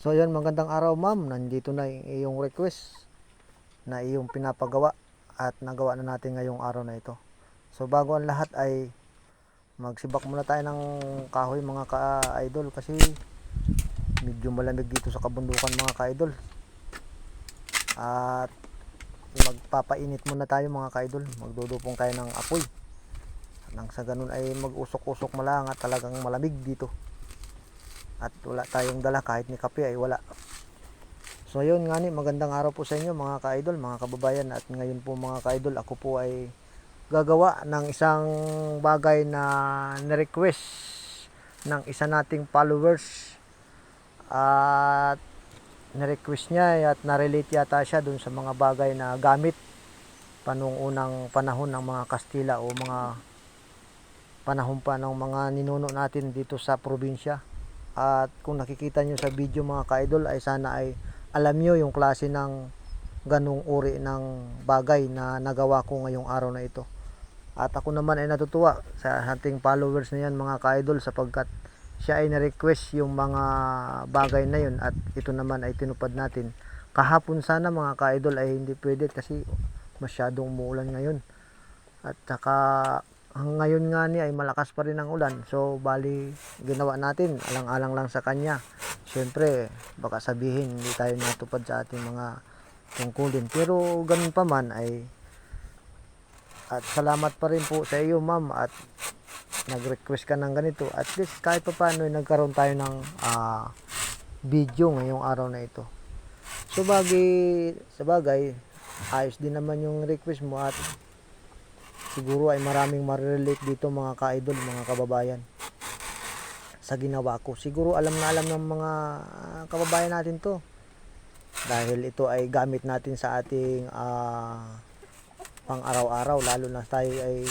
So yan, magandang araw ma'am. Nandito na yung iyong request na iyong pinapagawa at nagawa na natin ngayong araw na ito. So bago ang lahat ay magsibak muna tayo ng kahoy mga ka-idol kasi medyo malamig dito sa kabundukan mga ka-idol. At magpapainit muna tayo mga ka-idol. Magdudupong tayo ng apoy. Nang sa ganun ay mag-usok-usok malang at talagang malamig dito at wala tayong dala kahit ni kape ay wala. So yun nga ni magandang araw po sa inyo mga ka-idol mga kababayan. At ngayon po mga ka-idol ako po ay gagawa ng isang bagay na ni-request ng isa nating followers. At ni-request niya at na-relate yata siya dun sa mga bagay na gamit panung unang panahon ng mga Kastila o mga panahon pa ng mga ninuno natin dito sa probinsya at kung nakikita nyo sa video mga ka-idol ay sana ay alam nyo yung klase ng ganong uri ng bagay na nagawa ko ngayong araw na ito. At ako naman ay natutuwa sa ating followers na yan mga ka-idol sapagkat siya ay na-request yung mga bagay na yun at ito naman ay tinupad natin. Kahapon sana mga ka-idol ay hindi pwede kasi masyadong umuulan ngayon. At saka ngayon nga ni ay malakas pa rin ang ulan. So, bali, ginawa natin. Alang-alang lang sa kanya. Siyempre, baka sabihin, hindi tayo natupad sa ating mga tungkulin. Pero, ganun pa man ay at salamat pa rin po sa iyo, ma'am. At nag-request ka ng ganito. At least, kahit pa paano, nagkaroon tayo ng ah, video ngayong araw na ito. So, bagay, sa bagay, ayos din naman yung request mo at siguro ay maraming marirelate dito mga ka-idol, mga kababayan sa ginawa ko. Siguro alam na alam ng mga kababayan natin to. Dahil ito ay gamit natin sa ating ah, pang araw-araw lalo na tayo ay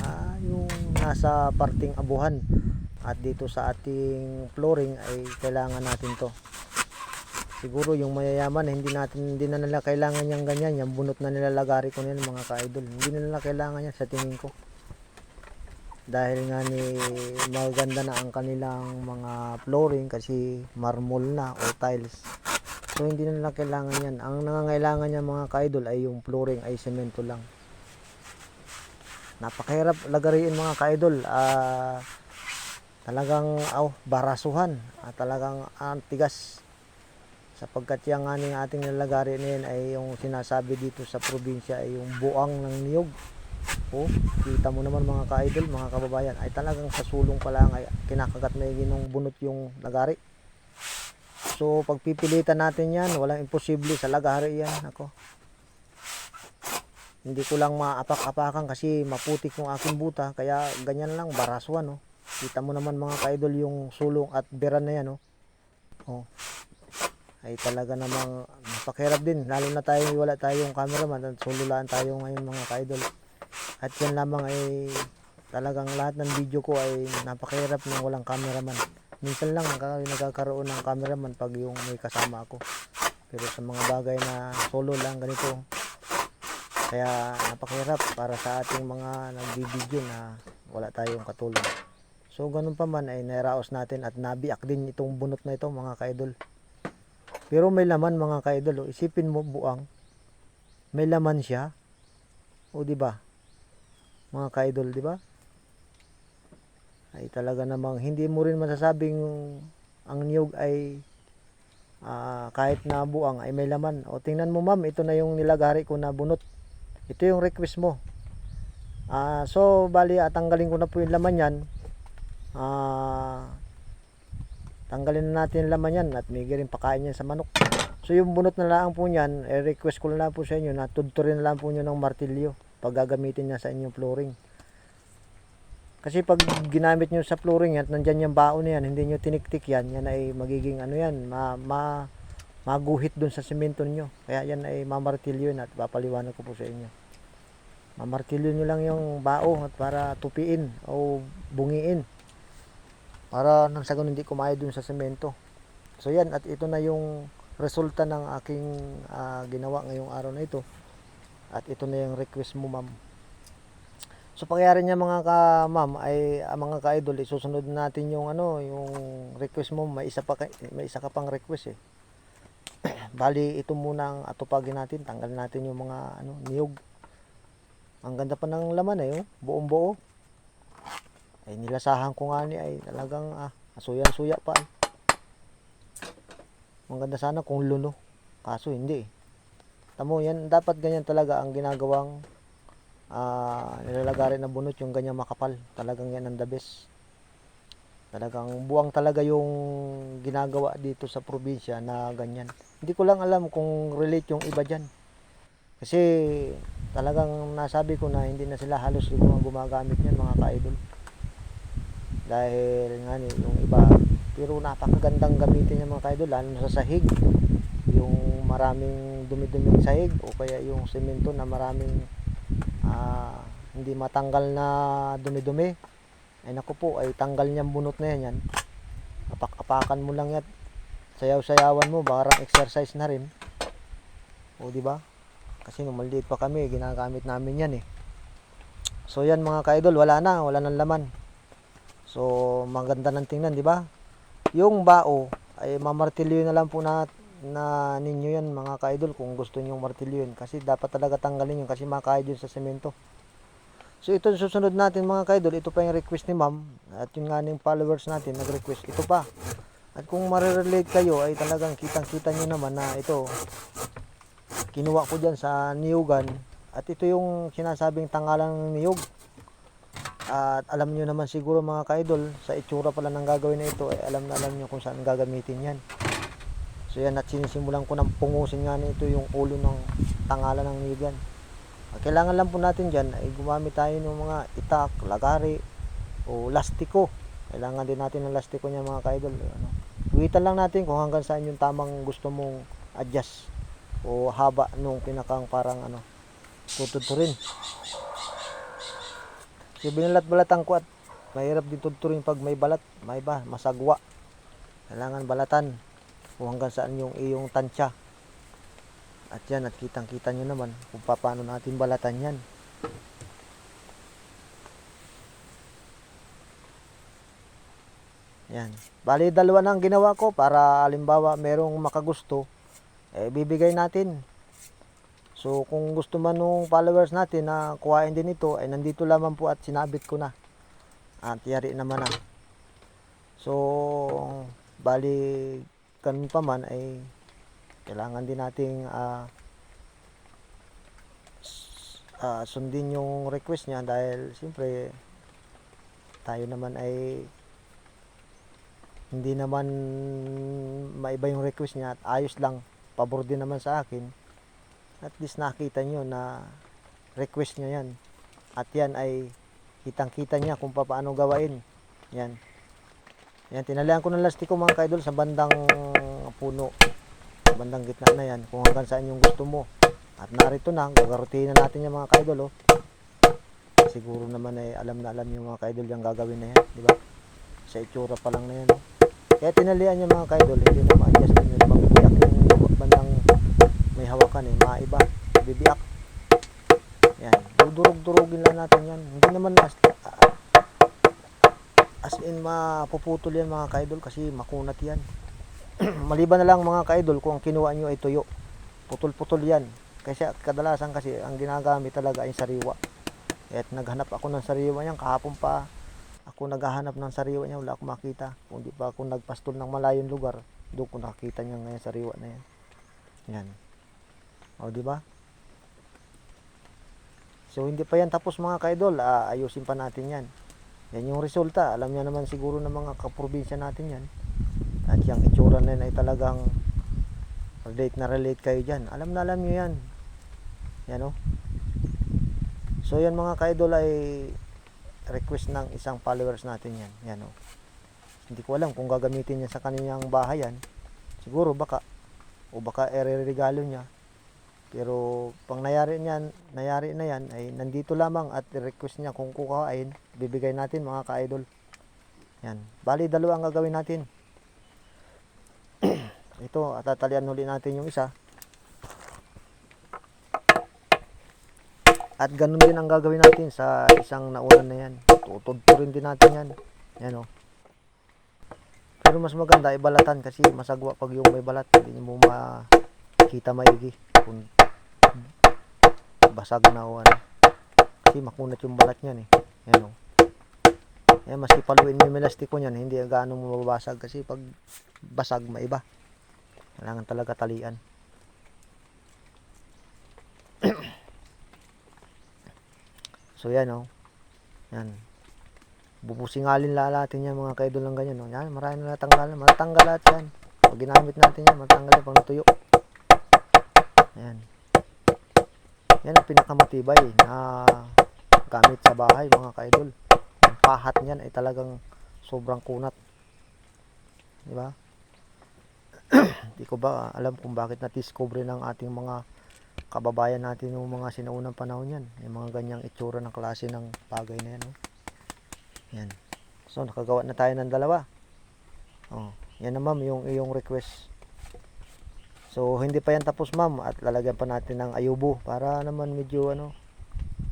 ah, yung nasa parting abuhan at dito sa ating flooring ay kailangan natin to siguro yung mayayaman hindi natin hindi na nila kailangan yung ganyan. Yung bunot na nila lagari ko nila mga ka-idol. Hindi na nila kailangan yan sa tingin ko. Dahil nga ni maganda na ang kanilang mga flooring kasi marmol na o tiles. So hindi na nila kailangan yan. Ang nangangailangan niya mga ka-idol ay yung flooring ay semento lang. Napakahirap lagariin mga ka-idol. Ah talagang oh, barasuhan. At talagang antigas sapagkat yung aning ating nalagari na yan ay yung sinasabi dito sa probinsya ay yung buang ng niyog oh, kita mo naman mga ka-idol mga kababayan ay talagang sa sulong pa lang ay kinakagat na yung bunot yung lagari so pagpipilitan natin yan walang imposible sa lagari yan ako hindi ko lang maapak-apakan kasi maputik yung aking buta kaya ganyan lang baraswan oh. kita mo naman mga ka-idol yung sulong at beran na yan oh. oh ay talaga namang napakahirap din. Lalo na tayo wala tayong cameraman at sululaan tayo ngayon mga ka-idol. At yan lamang ay talagang lahat ng video ko ay napakahirap ng walang cameraman. Minsan lang nagka- nagkakaroon ng cameraman pag yung may kasama ako. Pero sa mga bagay na solo lang ganito kaya napakahirap para sa ating mga nagbibideo na wala tayong katulong. So ganun pa man ay nairaos natin at nabiak din itong bunot na ito mga ka-idol pero may laman mga ka-idol. oh. Isipin mo buang. May laman siya. O di ba? Mga ka-idol, di ba? Ay talaga namang hindi mo rin masasabing ang niyog ay ah, kahit na buang ay may laman. O tingnan mo ma'am, ito na yung nilagari ko na bunot. Ito yung request mo. Ah, so bali at tanggalin ko na po yung laman yan. Ah, tanggalin na natin laman yan at may rin pakain yan sa manok. So yung bunot na lang po niyan, eh, request ko na lang po sa inyo na tudturin na lang po nyo ng martilyo pag gagamitin niya sa inyong flooring. Kasi pag ginamit nyo sa flooring yan, at nandyan yung baon na yan, hindi nyo tiniktik yan, yan ay magiging ano yan, ma, ma, maguhit dun sa simento nyo. Kaya yan ay mamartilyo at papaliwanag ko po sa inyo. Mamartilyo nyo lang yung bao at para tupiin o bungiin para nang sa ganun hindi kumain dun sa semento. So yan at ito na yung resulta ng aking ah, ginawa ngayong araw na ito. At ito na yung request mo ma'am. So pangyayari niya mga ka ma'am ay ah, mga ka-idol isusunod natin yung ano yung request mo may isa pa may isa ka pang request eh. Bali ito muna ang atupagin natin, tanggalin natin yung mga ano niyog. Ang ganda pa ng laman eh, oh. buong buo. Ay nilasahan ko nga ni ay talagang ah, asuyan-suya pa. Eh. Ang ganda sana kung luno. Kaso hindi eh. Tamo yan, dapat ganyan talaga ang ginagawang ah nilalagarin na bunot yung ganyan makapal. Talagang yan ang the best. Talagang buwang talaga yung ginagawa dito sa probinsya na ganyan. Hindi ko lang alam kung relate yung iba dyan. Kasi talagang nasabi ko na hindi na sila halos gumagamit yan mga ka-idol. Dahil nga yung iba, pero napakagandang gamitin yung mga ka-idol, lalo na sa sahig. Yung maraming dumi-duming sahig o kaya yung semento na maraming ah, hindi matanggal na dumi-dumi. Ay naku po, ay tanggal niyang bunot na yan yan. Apak-apakan mo lang yan. Sayaw-sayawan mo, parang exercise na rin. O di ba? Kasi nung maliit pa kami, ginagamit namin yan eh. So yan mga ka-idol, wala na, wala nang laman. So maganda ng tingnan, di ba? Yung bao ay mamartilyo na lang po na, na ninyo yan mga ka-idol kung gusto niyo martilyo yun. Kasi dapat talaga tanggalin yun kasi makahid yun sa semento. So ito yung susunod natin mga ka-idol, ito pa yung request ni ma'am. At yun nga yung followers natin nag-request, ito pa. At kung marirelate kayo ay talagang kitang-kita nyo naman na ito kinuha ko dyan sa niyugan at ito yung sinasabing tangalan ng niyog at alam nyo naman siguro mga ka-idol sa itsura pala ng gagawin na ito ay alam na alam nyo kung saan gagamitin yan. So yan at sinisimulan ko ng pungusin nga nito yung ulo ng tangalan ng Ang kailangan lang po natin dyan ay gumamit tayo ng mga itak, lagari o lastiko. Kailangan din natin ng lastiko niya mga ka-idol. Ano. Guhitan lang natin kung hanggang saan yung tamang gusto mong adjust o haba nung pinakang parang ano tututurin kasi binalat-balatan ko at mahirap din tuturin pag may balat. May ba? Masagwa. Kailangan balatan kung hanggang saan yung iyong tansya. At yan at kitang kita nyo naman kung paano natin balatan yan. Yan. Bali dalawa na ang ginawa ko para alimbawa merong makagusto eh bibigay natin. So kung gusto man nung followers natin na kuhain din ito ay nandito lamang po at sinabit ko na. At yari naman na. So bali ganun pa man ay kailangan din nating s- ah, sundin yung request niya dahil siyempre tayo naman ay hindi naman maiba yung request niya at ayos lang pabor din naman sa akin at least nakita nyo na request niya yan. At yan ay kitang kita niya kung paano gawain. Yan. Yan tinalian ko ng lastiko mga kaidol sa bandang puno. Sa bandang gitna na yan kung hanggang saan yung gusto mo. At narito na gagarutin na natin yung mga kaidol oh. siguro naman ay alam na alam yung mga kaidol yung gagawin na yan di ba? Sa itsura pa lang na yan oh. kaya tinalian yung mga kaidol hindi na ma-adjust yun mabibiyak yung bandang may hawakan eh maiba bibiyak. Yan dudurog-durugin lang natin yan. Hindi naman as, ah, as in mapuputol yan mga kaidol kasi makunat yan. Maliban na lang mga kaidol kung ang kinuha nyo ay tuyo. Putol-putol yan. Kasi kadalasan kasi ang ginagamit talaga ay sariwa. At naghanap ako ng sariwa niyan kahapon pa. Ako naghahanap ng sariwa niya wala akong makita. Kung di pa ako nagpastol ng malayong lugar doon ko nakita niya ngayon sariwa na yan. Yan o di ba? So hindi pa yan tapos mga kaidol. Ah, ayusin pa natin yan. Yan yung resulta. Alam niya naman siguro ng mga kaprobinsya natin yan. At yung itsura na yan ay talagang relate na relate kayo dyan. Alam na alam nyo yan. Yan o so yan mga kaidol ay request ng isang followers natin yan. Yan o hindi ko alam kung gagamitin niya sa kanyang bahayan siguro baka o baka ere-regalo niya pero pang nayari niyan nayari na yan ay nandito lamang at request niya kung kukain bibigay natin mga ka-idol yan bali dalawa ang gagawin natin ito at tatalian uli natin yung isa At ganun din ang gagawin natin sa isang naunan na yan. Tutudturin din natin yan. Yan o. Pero mas maganda ibalatan kasi masagwa pag yung may balat. Hindi mo makita maigi kung basag na o ano. Kasi makunat yung balat niyan eh. Yan o. Yan, maski paluin mo yung melastiko niyan, hindi gaano mo mababasag kasi pag basag maiba. Kailangan talaga talian. So yan oh. Yan. Bubusingalin la natin yan mga kaidol ng ganyan. Oh. Yan, marami na natanggal. Matanggal lahat yan. Pag ginamit natin yan, matanggal yan pag natuyo. Yan. Yan ang pinakamatibay na gamit sa bahay mga kaidol. Ang pahat niyan ay talagang sobrang kunat. Di ba? Hindi ko ba alam kung bakit na-discover ng ating mga kababayan natin yung mga sinaunang panahon yan. Yung mga ganyang itsura ng klase ng bagay na yan. Oh. Yan. So, nakagawa na tayo ng dalawa. Oh, yan na ma'am, yung iyong request. So, hindi pa yan tapos ma'am. At lalagyan pa natin ng ayubo para naman medyo ano.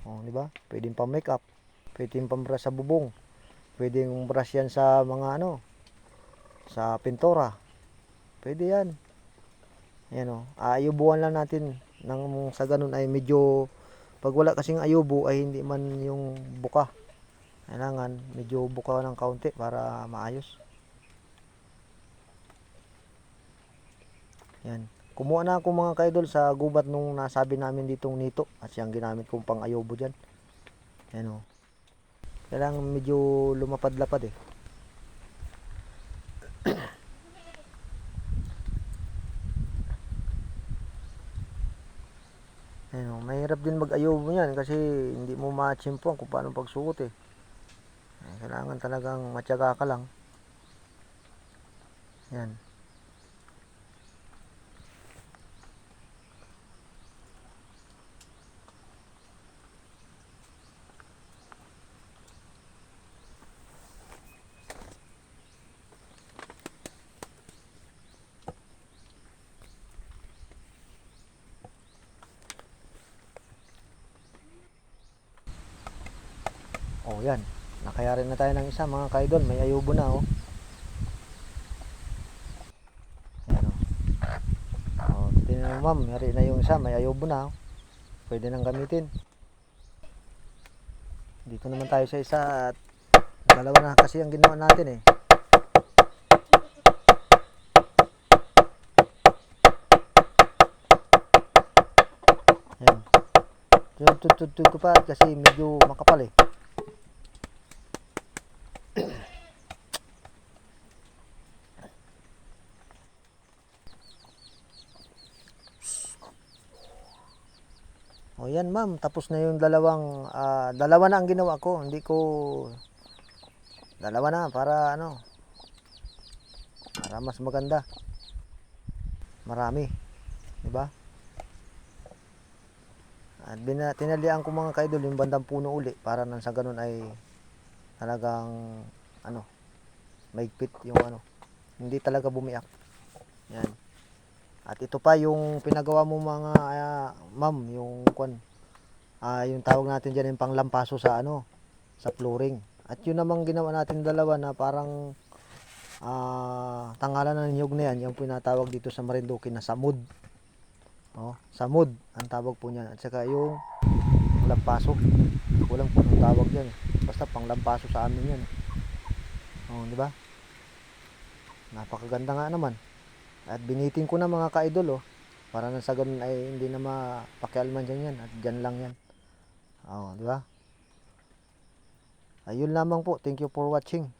Oh, di ba? Pwedeng pa makeup. Pwedeng pa brush sa bubong. Pwedeng brush yan sa mga ano. Sa pintura. Pwede yan. Ayan o. Aayubuan lang natin nang sa ganun ay medyo pag wala kasing ayubo ay hindi man yung buka kailangan medyo buka ng kaunti para maayos yan kumuha na ako mga kaidol sa gubat nung nasabi namin ditong nito at siyang ginamit kong pang ayubo dyan yan o kailangan medyo lumapad-lapad eh Ayun, oh, mahirap din mag-ayobo niyan kasi hindi mo ma-chimpuan kung paano pagsuot eh. Kailangan talagang matyaga ka lang. Yan. Oh, yan. Nakayari na tayo ng isa mga kaidol. May ayubo na oh. Oh. Oh, mo ma'am, yari na yung isa, may ayubo na oh. Pwede nang gamitin. Dito naman tayo sa isa at dalawa na kasi ang ginawa natin eh. Yan. Tutututut ko pa kasi medyo makapal eh. O yan ma'am, tapos na yung dalawang, ah, dalawa na ang ginawa ko. Hindi ko, dalawa na para ano, para mas maganda. Marami. Di ba? At bina, tinalian ko mga kaidol yung bandang puno uli para nang sa ganun ay talagang ano, maigpit yung ano. Hindi talaga bumiyak. Yan. At ito pa yung pinagawa mo mga ah, ma'am, yung kwan. Ah, yung tawag natin diyan yung panglampaso sa ano, sa flooring. At yun namang ginawa natin dalawa na parang ah, tangalan ng niyog na yan, yung pinatawag dito sa Marinduque na samud. Oh, samud ang tawag po niyan. At saka yung lampaso. Walang po ang tawag yan. Basta panglampaso sa amin yan. Oh, di ba? Napakaganda nga naman. At binitin ko na mga ka-idol oh. Para na sa ganun ay hindi na mapakialman dyan yan. At dyan lang yan. Oh, di ba? Ayun lamang po. Thank you for watching.